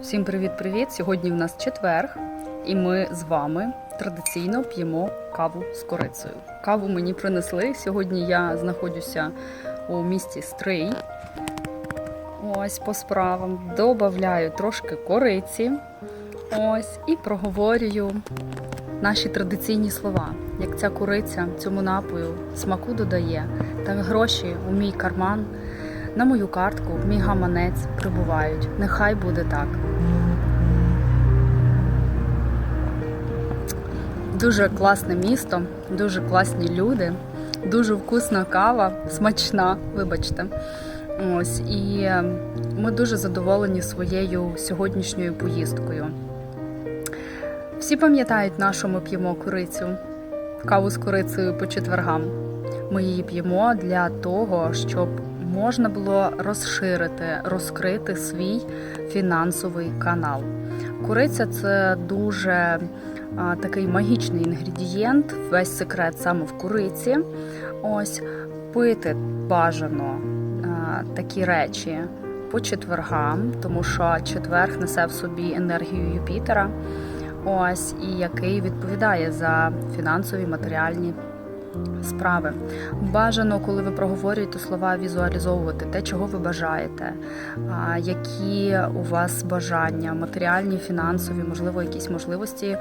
Всім привіт-привіт! Сьогодні в нас четверг, і ми з вами традиційно п'ємо каву з корицею. Каву мені принесли. Сьогодні я знаходжуся у місті Стрий. Ось по справам. Добавляю трошки кориці. Ось і проговорюю наші традиційні слова. Як ця куриця цьому напою смаку додає, так гроші у мій карман. На мою картку, мій гаманець прибувають. Нехай буде так. Дуже класне місто, дуже класні люди, дуже вкусна кава, смачна, вибачте. Ось і е, ми дуже задоволені своєю сьогоднішньою поїздкою. Всі пам'ятають нашу ми п'ємо курицю, каву з курицею по четвергам. Ми її п'ємо для того, щоб можна було розширити, розкрити свій фінансовий канал. Куриця це дуже такий магічний інгредієнт, весь секрет саме в куриці. Ось пити бажано такі речі по четвергам, тому що четверг несе в собі енергію Юпітера. Ось і який відповідає за фінансові матеріальні справи. Бажано, коли ви проговорюєте слова, візуалізовувати те, чого ви бажаєте, які у вас бажання, матеріальні, фінансові, можливо, якісь можливості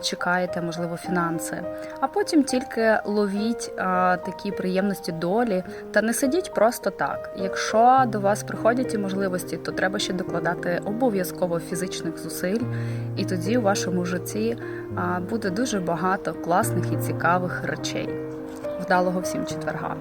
чекаєте, можливо, фінанси. А потім тільки ловіть такі приємності долі та не сидіть просто так. Якщо до вас приходять ті можливості, то треба ще докладати обов'язково фізичних зусиль, і тоді у вашому житті буде дуже багато класних і цікавих речей. Вдалого всім четверга!